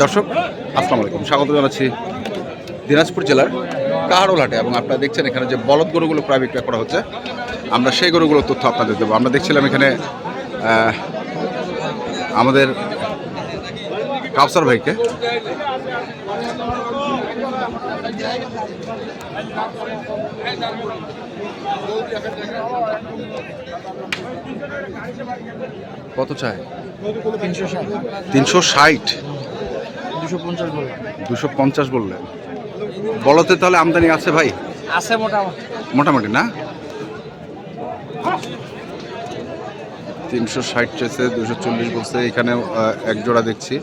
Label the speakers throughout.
Speaker 1: দর্শক, আসসালামু আলাইকুম। স্বাগত জানাচ্ছি দিনাজপুর জেলার কাহারোল হাটে এবং আপনারা দেখছেন এখানে যে বলদ গরুগুলো প্রায় বিক্রয় করা হচ্ছে, আমরা সেই গরুগুলোর তথ্য আপনাদের দেবো। আমরা দেখছিলাম এখানে আমাদের কাউসার ভাইকে। কত চাই?
Speaker 2: তিনশো ষাট। দুশো পঞ্চাশ বলে।
Speaker 1: দুশো পঞ্চাশ বললেন। বলতে তাহলে আমদানি আছে ভাই?
Speaker 2: আছে মোটামুটি।
Speaker 1: মোটামুটি না? তিনশো ষাট চেয়েছে দুশো চল্লিশ বলছে এখানে এক জোড়া দেখছি।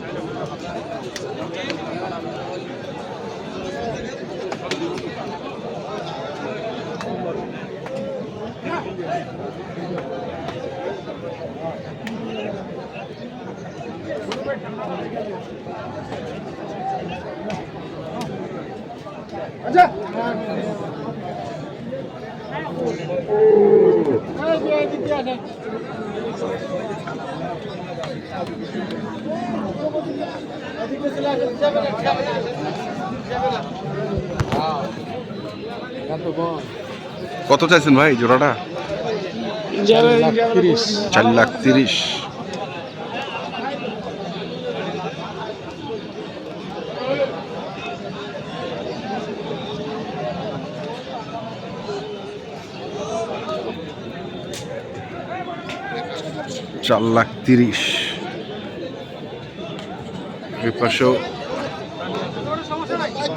Speaker 1: কত চাইছেন ভাই জোড়াটা? চার লাখ তিরিশ। চার লাখ তিরিশ। এই পাশেও
Speaker 2: আট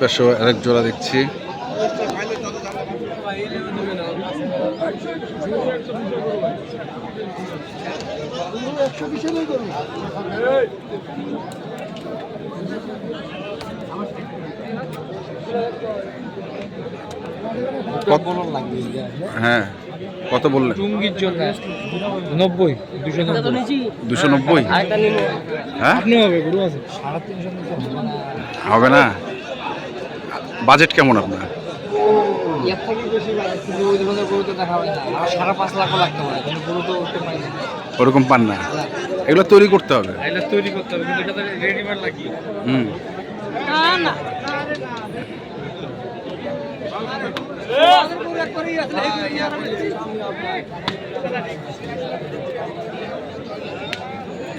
Speaker 1: পাশেও আরেক জোড়া দেখছি। কত হ্যাঁ কত বললেন?
Speaker 2: টুঙ্গির জন্য নব্বই দুশো নব্বই।
Speaker 1: দুশো নব্বই? হ্যাঁ?
Speaker 2: আপনি হবে গুরু আছে।
Speaker 1: হবে না? বাজেট কেমন আপনার?
Speaker 2: এর থেকে বেশি কিন্তু ওই ধরনের গরু তো দেখা হয় না। আর সাড়ে পাঁচ লাখও লাগতে পারে কিন্তু গরু তো উঠতে পারে না।
Speaker 1: ওরকম পান না। এগুলো তৈরি করতে হবে।
Speaker 2: এটা তৈরি করতে হবে কিন্তু এটা তো রেডিমেড লাগিয়ে
Speaker 1: হুম।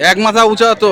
Speaker 1: এক মাথা উঁচা তো।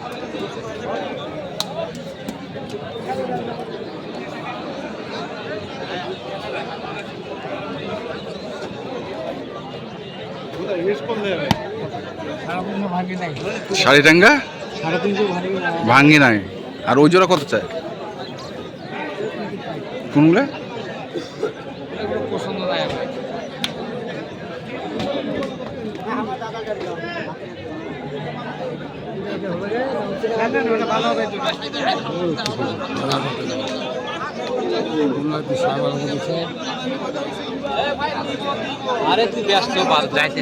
Speaker 1: শাড়িটাঙ্গা
Speaker 2: ভাঙি নাই।
Speaker 1: ভাঙ্গি নাই। আর ওই জোড়া কত চায়? কোনগুলো
Speaker 2: আরে তুই ব্যস্ত বাদ যাইতে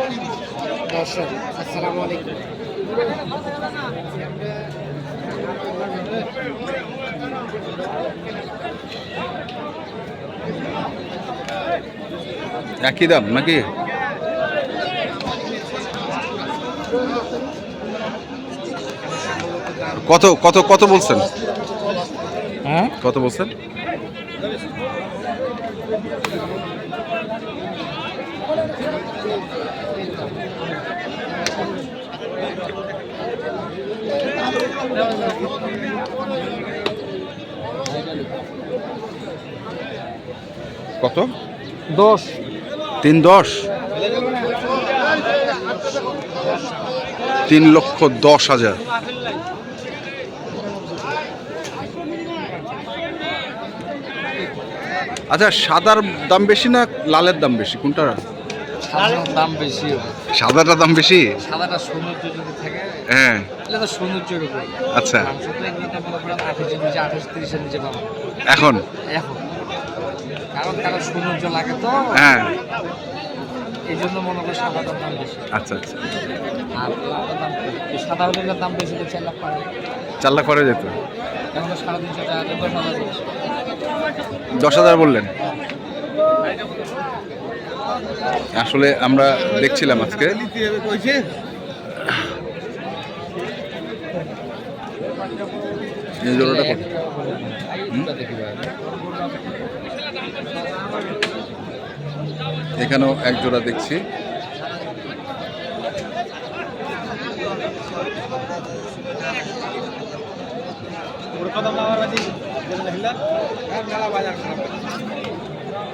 Speaker 2: দর্শক আসসালামু আলাইকুম।
Speaker 1: একই দাম নাকি? কত কত কত বলছেন?
Speaker 2: হ্যাঁ?
Speaker 1: কত বলছেন? কত?
Speaker 2: দশ।
Speaker 1: তিন দশ? তিন লক্ষ দশ হাজার। আচ্ছা সাদার দাম বেশি না লালের দাম বেশি?
Speaker 2: কোনটা দাম বেশি
Speaker 1: সাদাটার দাম বেশি?
Speaker 2: সাদাটা সৌন্দর্য যদি থাকে
Speaker 1: হ্যাঁ।
Speaker 2: তাহলে তো সৌন্দর্যের উপর।
Speaker 1: আচ্ছা। এখন?
Speaker 2: এখন। কারণ তারা সৌন্দর্য লাগে তো।
Speaker 1: হ্যাঁ।
Speaker 2: এই জন্য মনে করি সাদাটার দাম বেশি।
Speaker 1: আচ্ছা আচ্ছা।
Speaker 2: আর সাদা হলের দাম বেশি তো চার লাখ পারে
Speaker 1: চার লাখ করে যেত।
Speaker 2: এখন সাড়ে তিনশো টাকা দশ হাজার বেশি
Speaker 1: দশ হাজার বললেন? আসলে আমরা দেখছিলাম আজকে। জোড়াটা? এখানেও এক জোড়া দেখছি।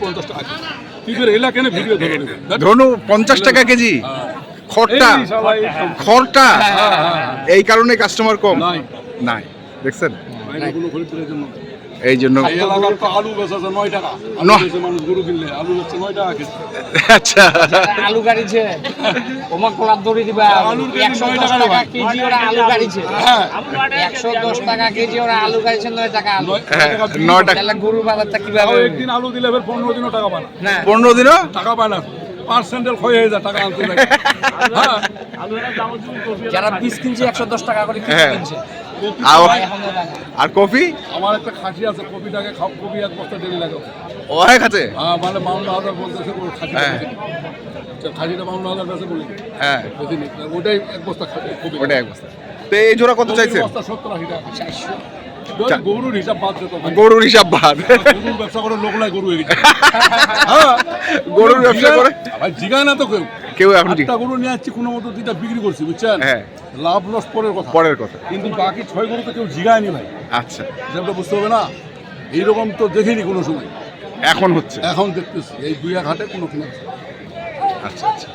Speaker 3: পঞ্চাশ টাকা তুই তোর এলাকা কেন ভিডিও
Speaker 1: ধনু পঞ্চাশ টাকা কেজি। খড়টা
Speaker 3: এই
Speaker 1: খড়টা। এই কারণে কাস্টমার কম।
Speaker 3: নাই।
Speaker 1: নাই। দেখছেন? এই জন্য
Speaker 3: আলু বেচাছে নয় টাকা। আলু
Speaker 1: নয়।
Speaker 3: বেচে মানুষ গরু কিনলে আলু বেচছে নয় টাকা
Speaker 1: আচ্ছা।
Speaker 2: আলু গাড়িছে। ওমা কোলাপ দড়ি দিবা
Speaker 3: আলুর কেজি
Speaker 2: একশো দশ
Speaker 3: টাকা
Speaker 2: টাকা কেজি ওরা আলু গাড়িছে।
Speaker 3: হ্যাঁ।
Speaker 2: একশো দশ টাকা কেজি ওরা আলু গাড়িছে নয় টাকা আলু।
Speaker 3: নয়
Speaker 1: হ্যাঁ,
Speaker 3: টাকা
Speaker 2: তাহলে গরুর বাজারটা
Speaker 3: তাও
Speaker 2: কীভাবে
Speaker 3: একদিন আলু দিলে এবার পনেরো দিনও টাকা পায় না।
Speaker 1: পনেরো দিনও?
Speaker 3: টাকা পায় না। পার্সেন্টেল ক্ষয় হয়ে যায় টাকা আনতে লাগে হ্যাঁ।
Speaker 2: যারা বীজ কিনছে একশো দশ টাকা করে
Speaker 1: হ্যাঁ।
Speaker 2: কিনছে।
Speaker 1: আর কফি?
Speaker 3: আমার একটা খাসি আছে কপিটাকে খাও কপি এক বস্তা দেরি লাগে।
Speaker 1: ও এক আছে
Speaker 3: হ্যাঁ মানে মাউন্ট হাজার বলতেছে খাসি
Speaker 1: হ্যাঁ।
Speaker 3: খাসিটা মাউন্ট হাজার কাছে বলি।
Speaker 1: হ্যাঁ।
Speaker 3: ওটাই এক বস্তা খাসি
Speaker 1: ওটাই এক বস্তা। তো এই জোড়া কত চাইছে
Speaker 3: বস্তা সত্তর আশি টাকা। গরুর হিসাব বাদ
Speaker 1: গরুর হিসাব বাদ।
Speaker 3: গরুর ব্যবসা করে লোক নাই গরু হ্যাঁ।
Speaker 1: গরুর ব্যবসা করে
Speaker 3: ভাই জিগায় না তো কেউ।
Speaker 1: কেউ এখন
Speaker 3: একটা গরু নিয়ে আসছি কোনো মতো দুইটা বিক্রি করছি বুঝছেন?
Speaker 1: হ্যাঁ।
Speaker 3: লাভ লস পরের কথা।
Speaker 1: পরের কথা।
Speaker 3: কিন্তু বাকি ছয় গরু তো কেউ জিগায়নি ভাই।
Speaker 1: আচ্ছা।
Speaker 3: যেটা বুঝতে হবে না। এইরকম তো দেখিনি কোনো সময়।
Speaker 1: এখন হচ্ছে।
Speaker 3: এখন দেখতেছি এই দুই এক হাটে কোনো কিনা
Speaker 1: আচ্ছা আচ্ছা।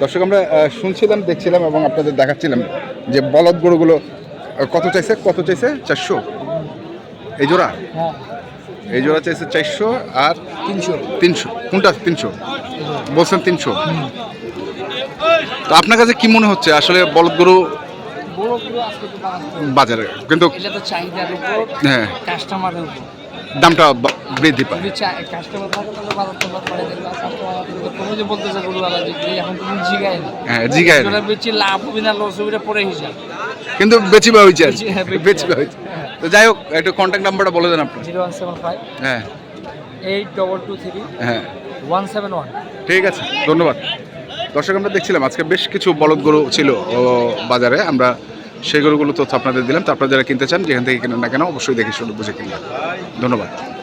Speaker 1: দর্শক আমরা শুনছিলাম দেখছিলাম এবং আপনাদের দেখাচ্ছিলাম যে বলদ গরুগুলো কত চাইছে? কত চাইছে? চারশো? এই জোড়া?
Speaker 2: হ্যাঁ।
Speaker 1: এই জোড়া চাইছে চারশো আর
Speaker 2: তিনশো।
Speaker 1: তিনশো। কোনটা? তিনশো। বলছেন তিনশো। তো আপনার কাছে কি মনে হচ্ছে? আসলে বলদ গরু। বাজারে। কিন্তু হ্যাঁ।
Speaker 2: কাস্টমারের উপর।
Speaker 1: দামটা বৃদ্ধি পায়। হ্যাঁ
Speaker 2: বেশি
Speaker 1: কিন্তু বেচিবা হয়েছে আর কি।
Speaker 2: বেচি- বেচি-
Speaker 1: বেচিবা হয়েছে তো যাই হোক একটু কন্ট্যাক্ট নাম্বারটা বলে দেন আপনার।
Speaker 2: Zero one seven five.
Speaker 1: হ্যাঁ।
Speaker 2: Eight double two three.
Speaker 1: হ্যাঁ।
Speaker 2: One seven one.
Speaker 1: ঠিক আছে ধন্যবাদ। দর্শক আমরা দেখছিলাম আজকে বেশ কিছু বলদ গরু ছিল ও, বাজারে। আমরা সেই গরুগুলো তথ্য আপনাদের দিলাম। তো আপনারা যারা কিনতে চান, যেখান থেকে কেনেন না কেন, অবশ্যই দেখে শুনে বুঝে কিনবেন। ধন্যবাদ।